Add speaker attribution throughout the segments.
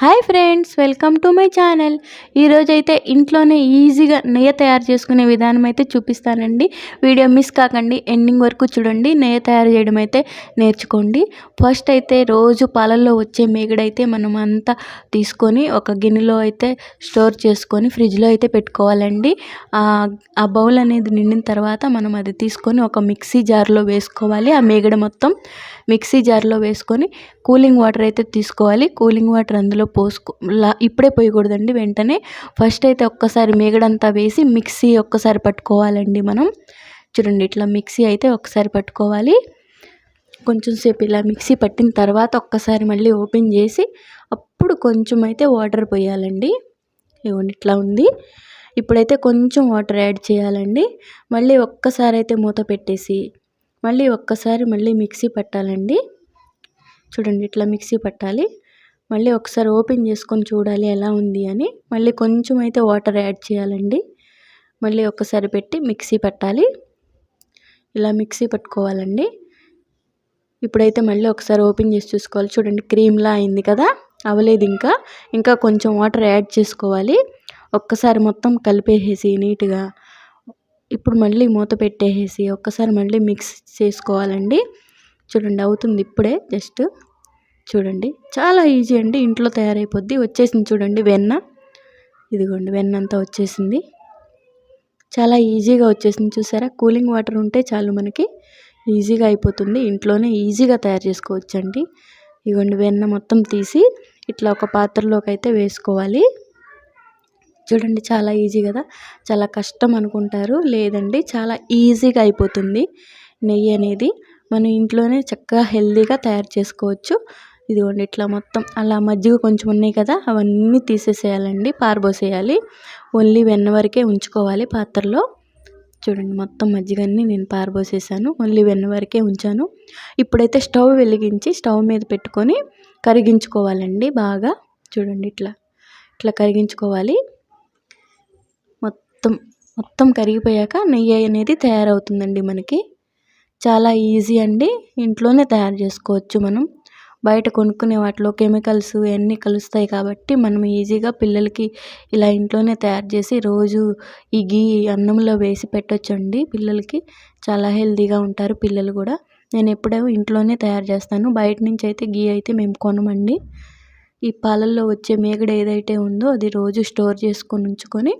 Speaker 1: Hi friends welcome to my channel. ఈరోజైతే అయితే ఇంట్లోనే ఈజీగా నెయ్యి తయారు చేసుకునే విధానం అయితే చూపిస్తానండి. వీడియో మిస్ కాకండి ఎండింగ్ వరకు చూడండి నెయ్యి తయారు చేయడం అయితే నేర్చుకోండి. ఫస్ట్ అయితే రోజు పాలల్లో వచ్చే మేగడైతే మనం అంతా తీసుకొని ఒక గిన్నెలో అయితే స్టోర్ చేసుకొని ఫ్రిడ్జ్లో అయితే పెట్టుకోవాలండి. ఆ బౌల్ అనేది నిండిన తర్వాత మనం అది తీసుకొని ఒక మిక్సీ జార్లో వేసుకోవాలి. ఆ మేగడ మొత్తం మిక్సీ జార్లో వేసుకొని కూలింగ్ వాటర్ అయితే తీసుకోవాలి. కూలింగ్ వాటర్ అందులో పోసుకో ఇప్పుడే పోయకూడదండి వెంటనే. ఫస్ట్ అయితే ఒక్కసారి మేగడంతా వేసి మిక్సీ ఒక్కసారి పట్టుకోవాలండి మనం. చూడండి ఇట్లా మిక్సీ అయితే ఒకసారి పట్టుకోవాలి. కొంచెం సేపు ఇలా మిక్సీ పట్టిన తర్వాత ఒక్కసారి మళ్ళీ ఓపెన్ చేసి అప్పుడు కొంచెం అయితే వాటర్ పోయాలండి. ఇవ్వండి ఇట్లా ఉంది. ఇప్పుడైతే కొంచెం వాటర్ యాడ్ చేయాలండి. మళ్ళీ ఒక్కసారి అయితే మూత పెట్టేసి మళ్ళీ ఒక్కసారి మళ్ళీ మిక్సీ పట్టాలండి. చూడండి ఇట్లా మిక్సీ పట్టాలి. మళ్ళీ ఒకసారి ఓపెన్ చేసుకొని చూడాలి ఎలా ఉంది అని. మళ్ళీ కొంచెం అయితే వాటర్ యాడ్ చేయాలండి. మళ్ళీ ఒక్కసారి పెట్టి మిక్సీ పట్టాలి. ఇలా మిక్సీ పట్టుకోవాలండి. ఇప్పుడైతే మళ్ళీ ఒకసారి ఓపెన్ చేసి చూసుకోవాలి. చూడండి క్రీమ్లా అయింది కదా అవ్వలేదు ఇంకా. ఇంకా కొంచెం వాటర్ యాడ్ చేసుకోవాలి. ఒక్కసారి మొత్తం కలిపేసేసి నీట్గా ఇప్పుడు మళ్ళీ మూత పెట్టేసి ఒక్కసారి మళ్ళీ మిక్స్ చేసుకోవాలండి. చూడండి అవుతుంది ఇప్పుడే. జస్ట్ చూడండి. చాలా ఈజీ అండి. ఇంట్లో తయారైపోద్ది. వచ్చేసింది చూడండి వెన్న. ఇదిగోండి వెన్న అంతా వచ్చేసింది. చాలా ఈజీగా వచ్చేసింది. చూసారా? కూలింగ్ వాటర్ ఉంటే చాలు మనకి ఈజీగా అయిపోతుంది. ఇంట్లోనే ఈజీగా తయారు చేసుకోవచ్చండి. ఇదిగోండి వెన్న మొత్తం తీసి ఇట్లా ఒక పాత్రలోకి అయితే వేసుకోవాలి. చూడండి చాలా ఈజీ కదా? చాలా కష్టం అనుకుంటారు. లేదండి చాలా ఈజీగా అయిపోతుంది నెయ్యి అనేది. మనం ఇంట్లోనే చక్కగా హెల్తీగా తయారు చేసుకోవచ్చు. ఇదిగోండి ఇట్లా మొత్తం అలా మజ్జిగ కొంచెం ఉన్నాయి కదా? అవన్నీ తీసేసేయాలండి పారబోసేయాలి. ఓన్లీ వెన్న వరకే ఉంచుకోవాలి పాత్రలో. చూడండి మొత్తం మజ్జిగన్ని నేను పారబోసేసాను. ఓన్లీ వెన్న వరకే ఉంచాను. ఇప్పుడైతే స్టవ్ వెలిగించి స్టవ్ మీద పెట్టుకొని కరిగించుకోవాలండి బాగా. చూడండి ఇట్లా ఇట్లా కరిగించుకోవాలి. మొత్తం మొత్తం కరిగిపోయాక నెయ్యి అనేది తయారవుతుందండి మనకి. చాలా ఈజీ అండి. ఇంట్లోనే తయారు చేసుకోవచ్చు మనం. బయట కొనుక్కునే వాటిలో కెమికల్స్ ఇవన్నీ కలుస్తాయి కాబట్టి మనం ఈజీగా పిల్లలకి ఇలా ఇంట్లోనే తయారు చేసి రోజు ఈ గీ అన్నంలో వేసి పెట్టొచ్చండి పిల్లలకి. చాలా హెల్తీగా ఉంటారు పిల్లలు కూడా. నేను ఎప్పుడూ ఇంట్లోనే తయారు చేస్తాను. బయట నుంచి అయితే గీ అయితే మేము కొనమండి. ఈ పాలల్లో వచ్చే మేగడ ఏదైతే ఉందో అది రోజు స్టోర్ చేసుకొని ఉంచుకొని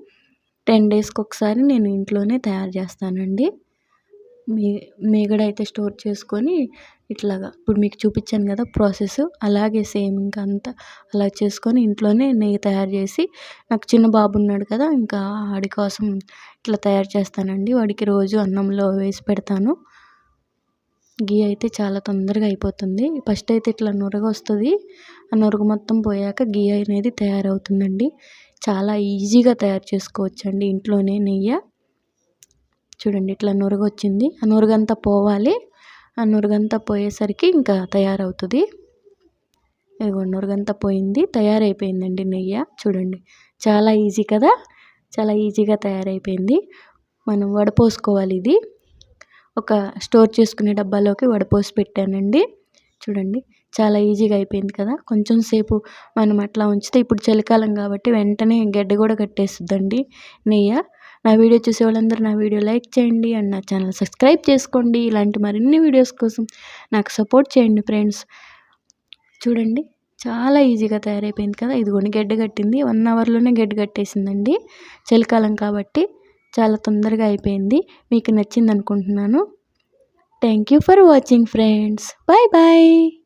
Speaker 1: టెన్ డేస్కి ఒకసారి నేను ఇంట్లోనే తయారు చేస్తానండి. మీ మీగడ అయితే స్టోర్ చేసుకొని ఇట్లాగా ఇప్పుడు మీకు చూపించాను కదా ప్రాసెస్ అలాగే సేమ్ ఇంకా అంతా అలా చేసుకొని ఇంట్లోనే నెయ్యి తయారు చేసి నాకు చిన్న బాబు ఉన్నాడు కదా ఇంకా వాడి కోసం ఇట్లా తయారు చేస్తానండి. వాడికి రోజు అన్నంలో వేసి పెడతాను. గీ అయితే చాలా తొందరగా అయిపోతుంది. ఫస్ట్ అయితే ఇట్లా నురగ వస్తుంది. ఆ నురగ మొత్తం పోయాక గీ అనేది తయారవుతుందండి. చాలా ఈజీగా తయారు చేసుకోవచ్చండి ఇంట్లోనే నెయ్యి. చూడండి ఇట్లా నురుగు వచ్చింది ఆ నురుగంతా పోవాలి. ఆ నురుగంతా పోయేసరికి ఇంకా తయారవుతుంది. ఇదిగో నురుగంతా పోయింది. తయారైపోయిందండి నెయ్యి. చూడండి. చాలా ఈజీ కదా? చాలా ఈజీగా తయారైపోయింది. మనం వడపోసుకోవాలి ఇది. ఒక స్టోర్ చేసుకునే డబ్బాలోకి వడపోసి పెట్టానండి. చూడండి. చాలా ఈజీగా అయిపోయింది కదా. కొంచెం సేపు మనం అట్లా ఉంచితే ఇప్పుడు చలికాలం కాబట్టి వెంటనే గడ్డ కూడా కట్టేస్తుందండి. నెయ్యి నా వీడియో చూసే వాళ్ళందరూ నా వీడియో లైక్ చేయండి అండ్ నా ఛానల్ సబ్స్క్రైబ్ చేసుకోండి. ఇలాంటి మరిన్ని వీడియోస్ కోసం నాకు సపోర్ట్ చేయండి ఫ్రెండ్స్. చూడండి చాలా ఈజీగా తయారైపోయింది కదా. ఇదిగోండి గడ్డ కట్టింది. వన్ అవర్లోనే గడ్డ కట్టేసిందండి. చలికాలం కాబట్టి చాలా తొందరగా అయిపోయింది. మీకు నచ్చింది అనుకుంటున్నాను. Thank you for watching friends. Bye bye.